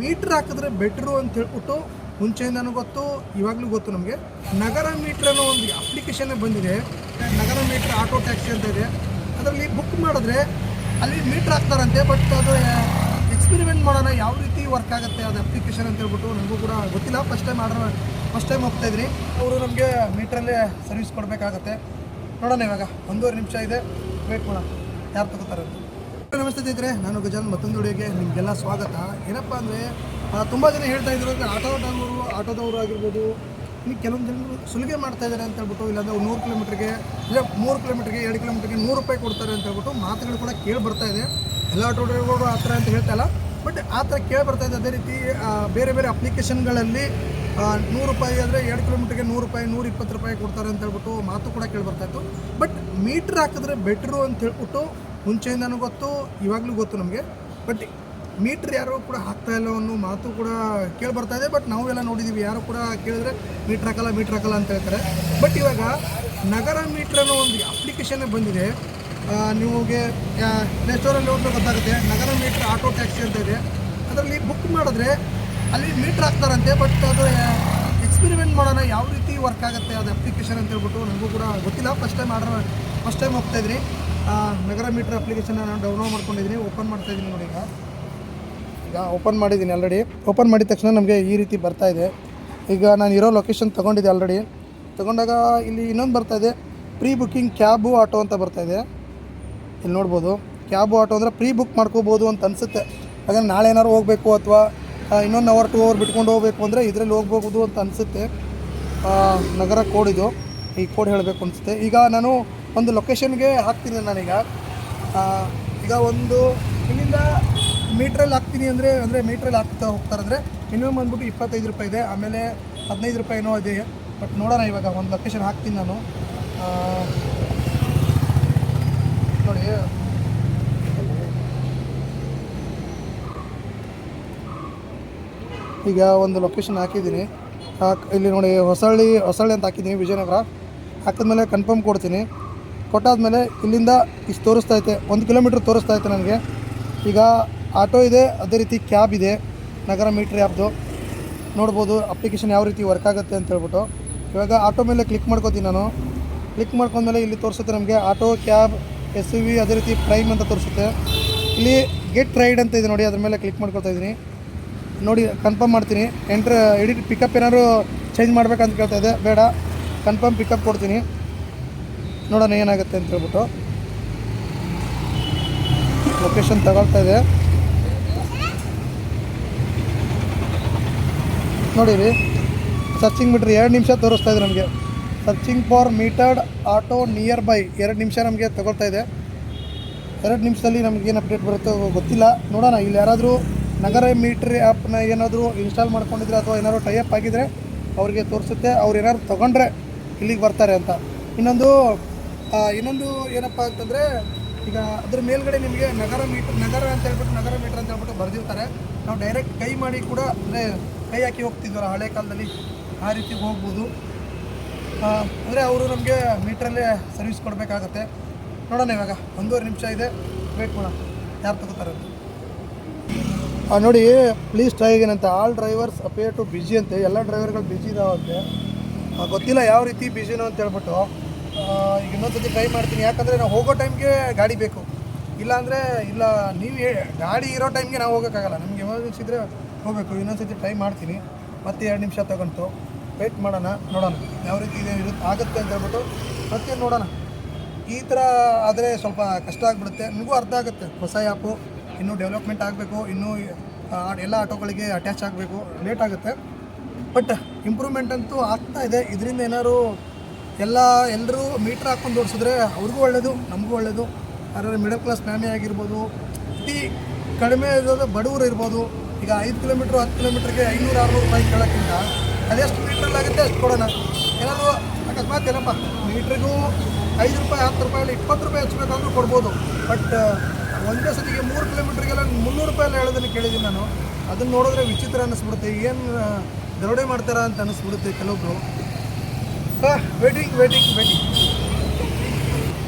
Metre ಹಾಕಿದ್ರೆ better ಅಂತ ಹೇಳ್ಬಿಟ್ಟು ಮುಂಚೆಯಿಂದನೂ ಗೊತ್ತು, ಇವಾಗಲೂ ಗೊತ್ತು ನಮಗೆ. ನಗರ ಮೀಟ್ರ್ ಅನ್ನೋ ಒಂದು ಅಪ್ಲಿಕೇಶನ್ ಬಂದಿದೆ. ನಗರ ಮೀಟ್ರ್ ಆಟೋ ಟ್ಯಾಕ್ಸಿ ಅಂತ ಇದೆ. ಅದರಲ್ಲಿ ಬುಕ್ ಮಾಡಿದ್ರೆ ಅಲ್ಲಿ ಮೀಟ್ರ್ ಹಾಕ್ತಾರಂತೆ ಬಟ್ ಅದು ಎಕ್ಸ್ಪೆರಿಮೆಂಟ್ ಮಾಡೋಣ, ಯಾವ ರೀತಿ ವರ್ಕ್ ಆಗುತ್ತೆ ಅದು ಅಪ್ಲಿಕೇಶನ್ ಅಂತ ಹೇಳ್ಬಿಟ್ಟು ನನಗೂ ಕೂಡ ಗೊತ್ತಿಲ್ಲ. First time order first time ಹೋಗ್ತಾ ಇದ್ರಿ. ಅವರು ನಮಗೆ ಮೀಟ್ರಲ್ಲೇ ಸರ್ವಿಸ್ ಕೊಡಬೇಕಾಗತ್ತೆ. ನೋಡೋಣ ಇವಾಗ, ಒಂದೂವರೆ ನಿಮಿಷ ಇದೆ. ವೇಟ್ ಮಾಡೋಣ. ಯಾರು ತಗೋತಾರೆ ನಮಸ್ತೆ ಸ್ನೇಹಿತರೆ ನಾನು ಗಜಾನ್ ಮತ್ತೊಂದು ವಿಡಿಯೋಗೆ ನಿಮಗೆಲ್ಲ ಸ್ವಾಗತ. ಏನಪ್ಪ ಅಂದರೆ ತುಂಬ ಜನ ಹೇಳ್ತಾ ಇದ್ರು ಅಂದರೆ ಆಟೋದವರು ಆಟೋದವರು ಆಗಿರ್ಬೋದು, ಇನ್ನು ಕೆಲವೊಂದು ಜನರು ಸುಲಿಗೆ ಮಾಡ್ತಾ ಇದ್ದಾರೆ ಅಂತ ಹೇಳ್ಬಿಟ್ಟು, ಇಲ್ಲಾಂದರೆ ನೂರು ಕಿಲೋಮೀಟ್ರಿಗೆ, ಇಲ್ಲ ಮೂರು ಕಿಲೋಮೀಟ್ರಿಗೆ, ಎರಡು ಕಿಲೋಮೀಟ್ರಿಗೆ ನೂರು ರೂಪಾಯಿ ಕೊಡ್ತಾರೆ ಅಂತ ಹೇಳ್ಬಿಟ್ಟು ಮಾತುಗಳು ಕೂಡ ಕೇಳಿ ಬರ್ತಾ ಇದೆ. ಎಲ್ಲ ಆಟೋ ಡ್ರೈವರ್ಗಳು ಆ ಥರ ಅಂತ ಹೇಳ್ತಾಯಿಲ್ಲ ಬಟ್ ಆ ಥರ ಕೇಳಿ ಬರ್ತಾ ಇದೆ, ಅದೇ ರೀತಿ ಬೇರೆ ಬೇರೆ ಅಪ್ಲಿಕೇಶನ್ಗಳಲ್ಲಿ ನೂರು ರೂಪಾಯಿ ಅಂದರೆ ಎರಡು ಕಿಲೋಮೀಟ್ರಿಗೆ ನೂರು ರೂಪಾಯಿ, ನೂರ ಇಪ್ಪತ್ತು ರೂಪಾಯಿ ಕೊಡ್ತಾರೆ ಅಂತ ಹೇಳ್ಬಿಟ್ಟು ಮಾತು ಕೂಡ ಕೇಳಿ ಬರ್ತಾಯಿತ್ತು ಬಟ್ ಮೀಟ್ರ್ ಹಾಕಿದ್ರೆ ಬೆಟ್ರು ಅಂತ ಹೇಳ್ಬಿಟ್ಟು ಮುಂಚೆಯಿಂದನೂ ಗೊತ್ತು, ಇವಾಗಲೂ ಗೊತ್ತು ನಮಗೆ. ಬಟ್ ಮೀಟ್ರ್ ಯಾರು ಕೂಡ ಹಾಕ್ತಾ ಇಲ್ಲ ಅನ್ನೋ ಮಾತು ಕೂಡ ಕೇಳಿ ಬರ್ತಾ ಇದೆ. ಬಟ್ ನಾವೆಲ್ಲ ನೋಡಿದ್ದೀವಿ ಯಾರು ಕೂಡ ಕೇಳಿದ್ರೆ ಮೀಟ್ರ್ ಹಾಕಲ್ಲ ಮೀಟ್ರ್ ಹಾಕಲ್ಲ ಅಂತ ಹೇಳ್ತಾರೆ. ಬಟ್ ಇವಾಗ ನಗರ ಮೀಟ್ರ್ ಅನ್ನೋ ಒಂದು ಅಪ್ಲಿಕೇಶನ್ ಬಂದಿದೆ. ನಿಮಗೆ ನಿಮಗೆ ಪ್ಲೇಸ್ಟೋರಲ್ಲಿ ಹೋದ್ರೆ ಗೊತ್ತಾಗುತ್ತೆ. ನಗರ ಮೀಟ್ರ್ ಆಟೋ ಟ್ಯಾಕ್ಸಿ ಅಂತ ಇದೆ. ಅದರಲ್ಲಿ ಬುಕ್ ಮಾಡಿದ್ರೆ ಅಲ್ಲಿ ಮೀಟ್ರ್ ಹಾಕ್ತಾರಂತೆ. ಬಟ್ ಅದು ಎಕ್ಸ್ಪೆರಿಮೆಂಟ್ ಮಾಡೋಣ, ಯಾವ ರೀತಿ ವರ್ಕ್ ಆಗುತ್ತೆ ಅದು ಅಪ್ಲಿಕೇಶನ್ ಅಂತ ಹೇಳ್ಬಿಟ್ಟು ನನಗೂ ಕೂಡ ಗೊತ್ತಿಲ್ಲ. First time order first time ಹೋಗ್ತಾ ಇದ್ರಿ ನಗರ ಮೀಟರ್ ಅಪ್ಲಿಕೇಶನ್ ನಾನು ಡೌನ್ಲೋಡ್ ಮಾಡ್ಕೊಂಡಿದ್ದೀನಿ ಓಪನ್ ಮಾಡ್ತಾ ಇದ್ದೀನಿ ನೋಡಿ ಈಗ. ಈಗ ಓಪನ್ ಮಾಡಿದ್ದೀನಿ ಆಲ್ರೆಡಿ ಓಪನ್ ಮಾಡಿದ ತಕ್ಷಣ ನಮಗೆ ಈ ರೀತಿ ಬರ್ತಾ ಇದೆ. ಈಗ ನಾನು ಇರೋ ಲೊಕೇಶನ್ ತೊಗೊಂಡಿದ್ದೆ ಆಲ್ರೆಡಿ ತೊಗೊಂಡಾಗ ಇಲ್ಲಿ ಇನ್ನೊಂದು ಬರ್ತಾ ಇದೆ ಪ್ರೀ ಬುಕ್ಕಿಂಗ್ ಕ್ಯಾಬು ಆಟೋ ಅಂತ ಬರ್ತಾ ಇದೆ. ಇಲ್ಲಿ ನೋಡ್ಬೋದು. ಕ್ಯಾಬು ಆಟೋ ಅಂದರೆ ಪ್ರೀ ಬುಕ್ ಮಾಡ್ಕೋಬೋದು ಅಂತ ಅನಿಸುತ್ತೆ. ಹಾಗಾದ್ರೆ ನಾಳೆ ಏನಾದ್ರು ಹೋಗಬೇಕು ಅಥವಾ ಇನ್ನೊಂದು ಅವರ್ ಟು ಅವರ್ ಬಿಟ್ಕೊಂಡು ಹೋಗಬೇಕು ಅಂದರೆ ಇದರಲ್ಲಿ ಹೋಗ್ಬೋದು ಅಂತ ಅನಿಸುತ್ತೆ. ನಗರ ಕೋಡ್ ಇದು. ಈ ಕೋಡ್ ಹೇಳಬೇಕು ಅನಿಸುತ್ತೆ. ಈಗ ನಾನು ಒಂದು ಲೊಕೇಶನ್ಗೆ ಹಾಕ್ತೀನಿ ನಾನೀಗ. ಈಗ ಒಂದು ಇಲ್ಲಿಂದ ಮೀಟ್ರಲ್ಲಿ ಹಾಕ್ತೀನಿ ಅಂದರೆ ಅಂದರೆ ಮೀಟ್ರಲ್ಲಿ ಹಾಕ್ತಾ ಹೋಗ್ತಾರೆ ಅಂದರೆ ಮಿನಿಮಮ್ ಬಂದ್ಬಿಟ್ಟು ಇಪ್ಪತ್ತೈದು ರೂಪಾಯಿ ಇದೆ. ಆಮೇಲೆ ಹದಿನೈದು ರೂಪಾಯಿನೋ ಇದೆ. ಬಟ್ ನೋಡೋಣ ಇವಾಗ, ಒಂದು ಲೊಕೇಶನ್ ಹಾಕ್ತೀನಿ ನಾನು. ನೋಡಿ. ಈಗ ಒಂದು ಲೊಕೇಶನ್ ಹಾಕಿದ್ದೀನಿ. ಹಾಕ್, ಇಲ್ಲಿ ನೋಡಿ ಹೊಸಳ್ಳಿ ಹೊಸಳ್ಳಿ ಅಂತ ಹಾಕಿದ್ದೀನಿ, ವಿಜಯನಗರ. ಹಾಕಿದ್ಮೇಲೆ ಕನ್ಫರ್ಮ್ ಕೊಡ್ತೀನಿ. ಕೊಟ್ಟಾದ್ಮೇಲೆ ಇಲ್ಲಿಂದ ಇಷ್ಟು ತೋರಿಸ್ತಾ ಐತೆ ಒಂದು ಕಿಲೋಮೀಟ್ರ್ ತೋರಿಸ್ತಾ ಐತೆ ನನಗೆ. ಈಗ ಆಟೋ ಇದೆ, ಅದೇ ರೀತಿ ಕ್ಯಾಬ್ ಇದೆ, ನಗರ ಮೀಟ್ರ್ ಆ್ಯಪ್ದು. ನೋಡ್ಬೋದು ಅಪ್ಲಿಕೇಶನ್ ಯಾವ ರೀತಿ ವರ್ಕ್ ಆಗುತ್ತೆ ಅಂತ ಹೇಳ್ಬಿಟ್ಟು. ಇವಾಗ ಆಟೋ ಮೇಲೆ ಕ್ಲಿಕ್ ಮಾಡ್ಕೋತೀನಿ ನಾನು. ಕ್ಲಿಕ್ ಮಾಡ್ಕೊಂಡ್ಮೇಲೆ ಇಲ್ಲಿ ತೋರಿಸುತ್ತೆ ನಮಗೆ auto, cab, S U V, ಅದೇ ರೀತಿ ಪ್ರೈಮ್ ಅಂತ ತೋರಿಸುತ್ತೆ. ಇಲ್ಲಿ ಗೆಟ್ ರೈಡ್ ಅಂತ ಇದೆ ನೋಡಿ, ಅದ್ರ ಮೇಲೆ ಕ್ಲಿಕ್ ಮಾಡ್ಕೊಳ್ತಾ ಇದ್ದೀನಿ. ನೋಡಿ, ಕನ್ಫರ್ಮ್ ಮಾಡ್ತೀನಿ. ಎಂಟ್ರ್ ಎಡಿಟ್ ಪಿಕಪ್ ಏನಾದರೂ ಚೇಂಜ್ ಮಾಡ್ಬೇಕಂತ ಕೇಳ್ತಾ ಇದೆ, ಬೇಡ. ಕನ್ಫರ್ಮ್ ಪಿಕಪ್ ಕೊಡ್ತೀನಿ. ನೋಡೋಣ ಏನಾಗುತ್ತೆ ಅಂತ ಹೇಳ್ಬಿಟ್ಟು. ಲೊಕೇಶನ್ ತಗೊಳ್ತಾ ಇದೆ. ನೋಡಿರಿ ಸರ್ಚಿಂಗ್ ಬಿಟ್ರಿ ಎರಡು ನಿಮಿಷ ತೋರಿಸ್ತಾ ಇದೆ ನಮಗೆ. Searching for metered auto nearby ಎರಡು ನಿಮಿಷ ನಮಗೆ ತಗೊಳ್ತಾ ಇದೆ. ಎರಡು ನಿಮಿಷದಲ್ಲಿ ನಮಗೇನು ಅಪ್ಡೇಟ್ ಬರುತ್ತೋ ಗೊತ್ತಿಲ್ಲ. ನೋಡೋಣ, ಇಲ್ಲಿ ಯಾರಾದರೂ ನಗರ ಮೀಟ್ರಿ ಆ್ಯಪ್ನ ಏನಾದರೂ ಇನ್ಸ್ಟಾಲ್ ಮಾಡ್ಕೊಂಡಿದ್ರೆ ಅಥವಾ ಏನಾದರೂ ಟೈಅಪ್ ಆಗಿದ್ರೆ ಅವ್ರಿಗೆ ತೋರಿಸುತ್ತೆ. ಅವ್ರು ಏನಾದ್ರು ತೊಗೊಂಡ್ರೆ ಇಲ್ಲಿಗೆ ಬರ್ತಾರೆ ಅಂತ. ಇನ್ನೊಂದು ಇನ್ನೊಂದು ಏನಪ್ಪ ಅಂತಂದರೆ, ಈಗ ಅದ್ರ ಮೇಲ್ಗಡೆ ನಿಮಗೆ ನಗರ ಮೀಟರ್ ನಗರ ಅಂತ ಹೇಳ್ಬಿಟ್ಟು, ನಗರ ಮೀಟರ್ ಅಂತ ಹೇಳ್ಬಿಟ್ಟು ಬರೆದಿರ್ತಾರೆ. ನಾವು ಡೈರೆಕ್ಟ್ ಕೈ ಮಾಡಿ ಕೂಡ, ಅಂದರೆ ಕೈ ಹಾಕಿ ಹೋಗ್ತಿದ್ವಲ್ಲ ಹಳೆ ಕಾಲದಲ್ಲಿ, ಆ ರೀತಿ ಹೋಗ್ಬೋದು. ಅಂದರೆ ಅವರು ನಮಗೆ ಮೀಟ್ರಲ್ಲೇ ಸರ್ವಿಸ್ ಕೊಡಬೇಕಾಗತ್ತೆ. ನೋಡೋಣ ಇವಾಗ, ಒಂದೂವರೆ ನಿಮಿಷ ಇದೆ. ವೇಟ್ ಮಾಡೋಣ. ಯಾರು ತಗೋತಾರೆ ನೋಡಿ ಪ್ಲೀಸ್ ಟ್ರೈ ಅಂತ. All drivers appear to busy ಅಂತೆ. ಎಲ್ಲ ಡ್ರೈವರ್ಗಳು ಬಿಜಿ ಇದಾವಂತೆ. ಗೊತ್ತಿಲ್ಲ ಯಾವ ರೀತಿ ಬಿಜಿನೋ ಅಂತ ಹೇಳ್ಬಿಟ್ಟು. ಈಗ ಇನ್ನೊಂದ್ಸತಿ ಟ್ರೈ ಮಾಡ್ತೀನಿ. ಯಾಕಂದರೆ ನಾವು ಹೋಗೋ ಟೈಮ್ಗೆ ಗಾಡಿ ಬೇಕು. ಇಲ್ಲಾಂದರೆ ಇಲ್ಲ, ನೀವು ಗಾಡಿ ಇರೋ ಟೈಮ್ಗೆ ನಾವು ಹೋಗೋಕ್ಕಾಗಲ್ಲ. ನಮ್ಗೆ ಎಮರ್ಜೆನ್ಸಿ ಇದ್ದರೆ ಹೋಗಬೇಕು. ಇನ್ನೊಂದ್ಸತಿ ಟ್ರೈ ಮಾಡ್ತೀನಿ. ಮತ್ತೆ ಎರಡು ನಿಮಿಷ ತಗೊಂತು. ವೆಯ್ಟ್ ಮಾಡೋಣ, ನೋಡೋಣ. ಯಾವ ರೀತಿ ಇದೆ ಆಗುತ್ತೆ ಅಂತ ಹೇಳ್ಬಿಟ್ಟು ಮತ್ತೆ ನೋಡೋಣ. ಈ ಥರ ಆದರೆ ಸ್ವಲ್ಪ ಕಷ್ಟ ಆಗಿಬಿಡುತ್ತೆ. ನಿಮಗೂ ಅರ್ಥ ಆಗುತ್ತೆ. ಹೊಸ ಆ್ಯಪು ಇನ್ನೂ ಡೆವಲಪ್ಮೆಂಟ್ ಆಗಬೇಕು. ಇನ್ನೂ ಎಲ್ಲ ಆಟೋಗಳಿಗೆ ಅಟ್ಯಾಚ್ ಆಗಬೇಕು. ಲೇಟ್ ಆಗುತ್ತೆ. ಬಟ್ ಇಂಪ್ರೂವ್ಮೆಂಟ್ ಅಂತೂ ಆಗ್ತಾ ಇದೆ. ಇದರಿಂದ ಏನಾದ್ರು ಎಲ್ಲ ಎಲ್ಲರೂ ಮೀಟ್ರ್ ಹಾಕ್ಕೊಂಡು ಓಡಿಸಿದ್ರೆ ಅವ್ರಿಗೂ ಒಳ್ಳೆಯದು ನಮಗೂ ಒಳ್ಳೆಯದು ಯಾರು ಮಿಡಲ್ ಕ್ಲಾಸ್ ಫ್ಯಾಮಿಲಿ ಆಗಿರ್ಬೋದು, ಅತಿ ಕಡಿಮೆ ಇರೋದು ಬಡವರು ಇರ್ಬೋದು, ಈಗ ಐದು ಕಿಲೋಮೀಟ್ರ್ ಹತ್ತು ಕಿಲೋಮೀಟ್ರಿಗೆ ಐನೂರು, ಆರುನೂರು ರೂಪಾಯಿ ಕೇಳೋಕ್ಕಿಂತ ಅದೆಷ್ಟು ಮೀಟ್ರಲ್ಲಾಗುತ್ತೆ ಅಷ್ಟು ಕೊಡೋಣ. ಏನಾದರೂ ಅಕಸ್ಮಾತ್ ಏನಪ್ಪ, ಮೀಟ್ರಿಗೂ ಐದು ರೂಪಾಯಿ, ಹತ್ತು ರೂಪಾಯಿ ಇಪ್ಪತ್ತು ರೂಪಾಯಿ ಹಚ್ಬೇಕಾದ್ರೂ ಕೊಡ್ಬೋದು. ಬಟ್ ಒಂದೇ ಸತಿಗೆ ಮೂರು ಕಿಲೋಮೀಟ್ರಿಗೆಲ್ಲ ಮುನ್ನೂರು ರೂಪಾಯಿ ಹೇಳೋದನ್ನು ಕೇಳಿದ್ದೀನಿ ನಾನು. ಅದನ್ನು ನೋಡಿದ್ರೆ ವಿಚಿತ್ರ ಅನ್ನಿಸ್ಬಿಡುತ್ತೆ ಏನು ದರೋಡೆ ಮಾಡ್ತಾರ ಅಂತ ಅನ್ನಿಸ್ಬಿಡುತ್ತೆ ಕೆಲವೊಬ್ರು. ವೇಟಿಂಗ್ ವೇಟಿಂಗ್ ವೇಟಿಂಗ್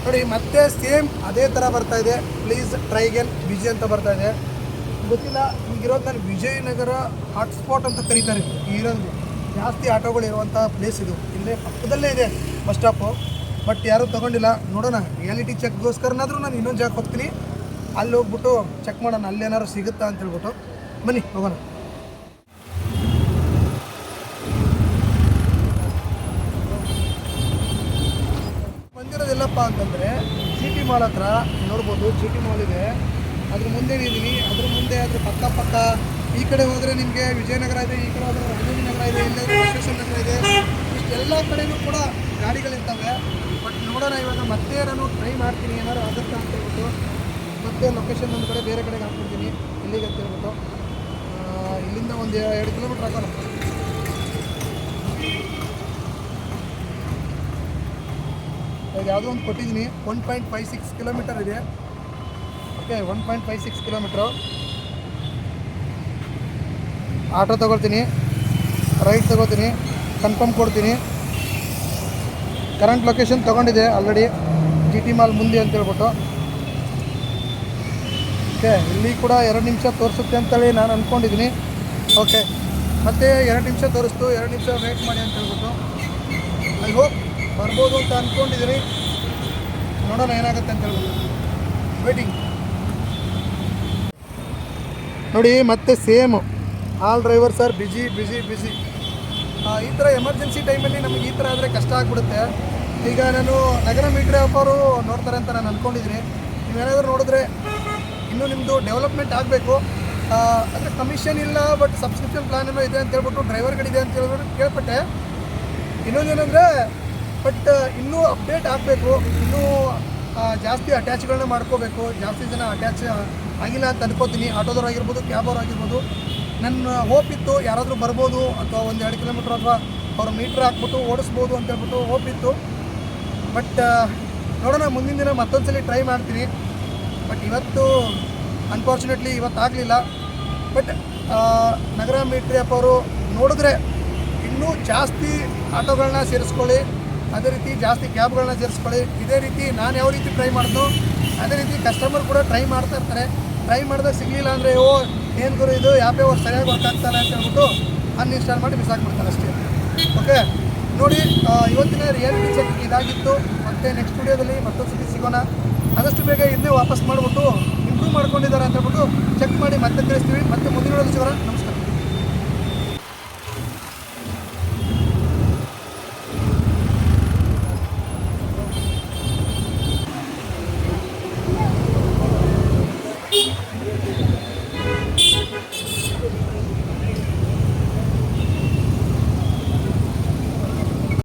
ನೋಡಿ, ಮತ್ತೆ ಸೇಮ್ ಅದೇ ಥರ ಬರ್ತಾ ಇದೆ. ಪ್ಲೀಸ್ ಟ್ರೈ ಅಗೇನ್ ಬಿಜಿ ಅಂತ ಬರ್ತಾ ಇದೆ. ಗೊತ್ತಿಲ್ಲ ಇರೋದು ನಾನು ವಿಜಯನಗರ ಹಾಟ್ಸ್ಪಾಟ್ ಅಂತ ಕರೀತಾರೆ. ಈರೋದು ಜಾಸ್ತಿ ಆಟೋಗಳು ಇರುವಂಥ ಪ್ಲೇಸ್ ಇದು. ಇಲ್ಲೇ ಪಕ್ಕದಲ್ಲೇ ಇದೆ ಬಸ್ ಸ್ಟಾಪು ಬಟ್ ಯಾರೂ ತೊಗೊಂಡಿಲ್ಲ. ನೋಡೋಣ ರಿಯಾಲಿಟಿ ಚೆಕ್ಗೋಸ್ಕರನಾದರೂ ನಾನು ಇನ್ನೊಂದು ಜಾಗ ಹೋಗ್ತೀನಿ. ಅಲ್ಲಿ ಹೋಗ್ಬಿಟ್ಟು ಚೆಕ್ ಮಾಡೋಣ. ಅಲ್ಲೇನಾದ್ರು ಸಿಗುತ್ತಾ ಅಂತ ಹೇಳ್ಬಿಟ್ಟು. ಬನ್ನಿ, ಹೋಗೋಣ. ಬಂದಿರೋದೆಲ್ಲಪ್ಪ ಅಂತಂದರೆ ಜಿ ಟಿ ಮಾಲ್ ಹತ್ರ ನೋಡ್ಬೋದು ಜಿ ಟಿ ಮಾಲ್ ಇದೆ. ಅದ್ರ ಮುಂದೆ ಇದ್ದೀನಿ ಅದ್ರ ಮುಂದೆ ಅದ್ರ ಪಕ್ಕ ಪಕ್ಕ ಈ ಕಡೆ ಹೋದರೆ ನಿಮಗೆ ವಿಜಯನಗರ ಇದೆ, ಈ ಕಡೆ ಹೋದರೆ ರಾಜೀವ್ ನಗರ ಇದೆ ಇಲ್ಲೇ ಬಸವೇಶ್ವರ ನಗರ ಇದೆ. ಇಷ್ಟೆಲ್ಲ ಕಡೆನೂ ಕೂಡ ಗಾಡಿಗಳಿರ್ತವೆ. ಬಟ್ ನೋಡೋಣ, ಇವಾಗ ಮತ್ತೆ ನಾನು ಟ್ರೈ ಮಾಡ್ತೀನಿ, ಏನಾದ್ರು ಆಗುತ್ತೆ ಅಂತ ಹೇಳ್ಬಿಟ್ಟು. ಮತ್ತೆ ಲೊಕೇಶನ್ ಒಂದು ಕಡೆ ಬೇರೆ ಕಡೆಗೆ ಹಾಕ್ಬಿಡ್ತೀನಿ ಇಲ್ಲಿಗೆ ಅಂತ ಹೇಳ್ಬಿಟ್ಟು. ಇಲ್ಲಿಂದ ಒಂದು ಎರಡು ಕಿಲೋಮೀಟ್ರ್ ಹಾಕೋಣ ಈಗ ಯಾವುದೋ ಒಂದು ಕೊಟ್ಟಿದ್ದೀನಿ. One point five six kilometre ಇದೆ. Okay one point five six kilometre auto ತೊಗೊಳ್ತೀನಿ. ರೈಟ್ ತೊಗೋತೀನಿ ಕನ್ಫರ್ಮ್ ಕೊಡ್ತೀನಿ. ಕರೆಂಟ್ ಲೊಕೇಶನ್ ತೊಗೊಂಡಿದೆ ಆಲ್ರೆಡಿ ಜಿ ಟಿ ಮಾಲ್ ಮುಂದೆ ಅಂತ ಹೇಳ್ಬಿಟ್ಟು. ಓಕೆ ಇಲ್ಲಿ ಕೂಡ ಎರಡು ನಿಮಿಷ ತೋರಿಸುತ್ತೆ ಅಂತೇಳಿ ನಾನು ಅಂದ್ಕೊಂಡಿದ್ದೀನಿ ಓಕೆ ಮತ್ತೆ ಎರಡು ನಿಮಿಷ ತೋರಿಸ್ತು. ಎರಡು ನಿಮಿಷ ವೇಟ್ ಮಾಡಿ ಅಂತ ಹೇಳ್ಬಿಟ್ಟು. ಐ ಹೋಪ್ ಬರ್ಬೋದು ಅಂತ ಅಂದ್ಕೊಂಡಿದ್ದೀರಿ ನೋಡೋಣ ಏನಾಗುತ್ತೆ ಅಂತ ಹೇಳ್ಬೋದು ವೇಟಿಂಗ್ ನೋಡಿ, ಮತ್ತೆ same all driver sir busy busy busy ಈ ಥರ ಎಮರ್ಜೆನ್ಸಿ ಟೈಮಲ್ಲಿ ನಮಗೆ ಈ ಥರ ಆದರೆ ಕಷ್ಟ ಆಗಿಬಿಡುತ್ತೆ. ಈಗ ನಾನು ನಗರ ಮೀಟ್ರೆ ಆಫರು ನೋಡ್ತಾರೆ ಅಂತ ನಾನು ಅಂದ್ಕೊಂಡಿದ್ದೀನಿ ನೀವೇನಾದರೂ ನೋಡಿದ್ರೆ ಇನ್ನೂ ನಿಮ್ಮದು ಡೆವಲಪ್ಮೆಂಟ್ ಆಗಬೇಕು. ಅಂದರೆ ಕಮಿಷನ್ ಇಲ್ಲ ಬಟ್ ಸಬ್ಸ್ಕ್ರಿಪ್ಷನ್ ಪ್ಲಾನ್ ಏನೋ ಇದೆ ಅಂತ ಹೇಳ್ಬಿಟ್ಟು ಡ್ರೈವರ್ಗಳಿದೆ ಅಂತ ಹೇಳ್ಬಿಟ್ಟು ಕೇಳ್ಪಟ್ಟೆ. ಇನ್ನೊಂದೇನೆಂದರೆ ಬಟ್ ಇನ್ನೂ ಅಪ್ಡೇಟ್ ಆಗಬೇಕು. ಇನ್ನೂ ಜಾಸ್ತಿ ಅಟ್ಯಾಚ್ಗಳನ್ನ ಮಾಡ್ಕೋಬೇಕು. ಜಾಸ್ತಿ ಜನ ಅಟ್ಯಾಚ್ ಆಗಿಲ್ಲ ಅಂತ ಅನ್ಕೋತೀನಿ. ಆಟೋದವ್ರು ಆಗಿರ್ಬೋದು ಕ್ಯಾಬವ್ರು ಆಗಿರ್ಬೋದು. ನನ್ನ ಹೋಪ್ ಇತ್ತು ಯಾರಾದರೂ ಬರ್ಬೋದು, ಅಥವಾ ಒಂದು ಎರಡು ಕಿಲೋಮೀಟ್ರ್ ಅಥವಾ ಅವ್ರ ಮೀಟ್ರ್ ಹಾಕ್ಬಿಟ್ಟು ಓಡಿಸ್ಬೋದು ಅಂತ ಹೇಳ್ಬಿಟ್ಟು ಹೋಪ್ ಇತ್ತು. ಬಟ್ ನೋಡೋಣ, ಮುಂದಿನ ದಿನ ಮತ್ತೊಂದು ಸಲ ಟ್ರೈ ಮಾಡ್ತೀನಿ. ಬಟ್ ಇವತ್ತು ಅನ್ಫಾರ್ಚುನೇಟ್ಲಿ ಇವತ್ತು ಆಗಲಿಲ್ಲ. ಬಟ್ ನಗರ ಮೀಟ್ರಿ ಅಪ್ಪ ಅವರು ನೋಡಿದ್ರೆ ಇನ್ನೂ ಜಾಸ್ತಿ ಆಟೋಗಳನ್ನ ಸೇರಿಸ್ಕೊಳ್ಳಿ. ಅದೇ ರೀತಿ ಜಾಸ್ತಿ ಕ್ಯಾಬ್ಗಳನ್ನ ಸೇರಿಸ್ಕೊಳ್ಳಿ. ಇದೇ ರೀತಿ ನಾನು ಯಾವ ರೀತಿ ಟ್ರೈ ಮಾಡ್ತೋ ಅದೇ ರೀತಿ ಕಸ್ಟಮರ್ ಕೂಡ ಟ್ರೈ ಮಾಡ್ತಾ ಇರ್ತಾರೆ. ಟ್ರೈ ಮಾಡಿದಾಗ ಸಿಗಲಿಲ್ಲ ಅಂದರೆ, ಓ, ಏನು ಗುರು ಇದು? ಯಾಪೇ ಅವ್ರು ಸರಿಯಾಗಿ ವರ್ಕ್ ಆಗ್ತಾನೆ ಅಂತ ಹೇಳ್ಬಿಟ್ಟು ಅನ್ಇನ್ಸ್ಟಾಲ್ ಮಾಡಿ ಬಿಸಾಕ್ಬಿಡ್ತಾರೆ ಅಷ್ಟೇ. ಓಕೆ ನೋಡಿ ಇವತ್ತಿನ ರಿಯಾಲಿಟಿ ಚೆಕ್ ಇದಾಗಿತ್ತು. ಮತ್ತೆ ನೆಕ್ಸ್ಟ್ ವಿಡಿಯೋದಲ್ಲಿ ಮತ್ತೊಂದು ಸತಿ ಸಿಗೋಣ. ಆದಷ್ಟು ಬೇಗ ಇದನ್ನೇ ವಾಪಸ್ ಮಾಡಿಬಿಟ್ಟು ಇಂಪ್ರೂವ್ ಮಾಡ್ಕೊಂಡಿದ್ದಾರೆ ಅಂತ ಹೇಳ್ಬಿಟ್ಟು ಚೆಕ್ ಮಾಡಿ ಮತ್ತೆ ತಿಳಿಸ್ತೀವಿ. ಮತ್ತೆ ಮುಂದಿನ ಸಿಗೋಣ. ನಮಸ್ಕಾರ.